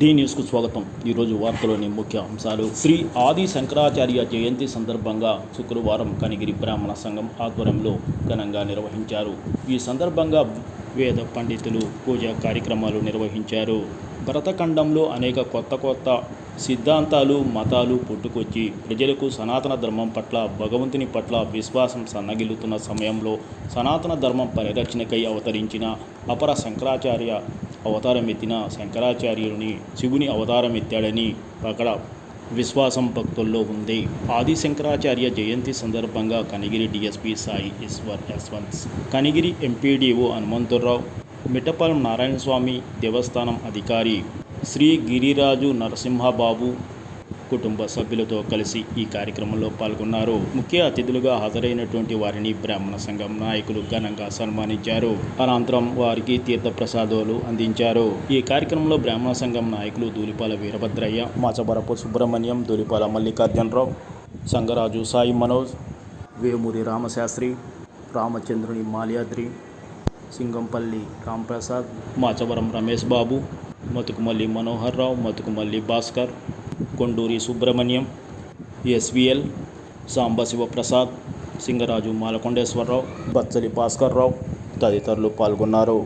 D న్యూస్కు స్వాగతం. ఈరోజు వార్తలోని ముఖ్య అంశాలు. శ్రీ ఆది శంకరాచార్య జయంతి సందర్భంగా శుక్రవారం కనిగిరి బ్రాహ్మణ సంఘం ఆధ్వర్యంలో ఘనంగా నిర్వహించారు. ఈ సందర్భంగా వేద పండితులు పూజా కార్యక్రమాలు నిర్వహించారు. భరతఖండంలో అనేక కొత్త కొత్త సిద్ధాంతాలు మతాలు పుట్టుకొచ్చి ప్రజలకు సనాతన ధర్మం పట్ల భగవంతుని పట్ల విశ్వాసం సన్నగిల్లుతున్న సమయంలో సనాతన ధర్మం పరిరక్షణకై అవతరించిన అపర శంకరాచార్య అవతారం ఎత్తిన శంకరాచార్యుని శివుని అవతారం ఎత్తాడని అక్కడ విశ్వాసం భక్తుల్లో ఉంది. ఆది శంకరాచార్య జయంతి సందర్భంగా కనిగిరి డిఎస్పి సాయి ఈశ్వర్ యశ్వంత్ కనిగిరి ఎంపీడీఓ హనుమంతురావు మిట్టపాలెం నారాయణ స్వామి దేవస్థానం అధికారి శ్రీ గిరిరాజు నరసింహబాబు కుటుంబ సభ్యులతో కలిసి ఈ కార్యక్రమంలో పాల్గొన్నారు. ముఖ్య అతిథులుగా హాజరైనటువంటి వారిని బ్రాహ్మణ సంఘం నాయకులు ఘనంగా సన్మానించారు. అనంతరం వారికి తీర్థప్రసాదాలు అందించారు. ఈ కార్యక్రమంలో బ్రాహ్మణ సంఘం నాయకులు దూలిపాల వీరభద్రయ్య మాచబరపు సుబ్రహ్మణ్యం దూలిపాల మల్లికార్జునరావు సంగరాజు సాయి మనోజ్ వేమూరి రామశాస్త్రి రామచంద్రుని మాల్యాద్రి సింగంపల్లి రాంప్రసాద్ మాచవరం రమేష్ బాబు మతుకుమల్లి మనోహర్ రావు మతుకుమల్లి భాస్కర్ కొండూరి సుబ్రహ్మణ్యం ఎస్విఎల్ సాంబశివ ప్రసాద్ సింగరాజు మాలకొండేశ్వరరావు బత్సలి భాస్కర్రావు తదితరులు పాల్గొన్నారు.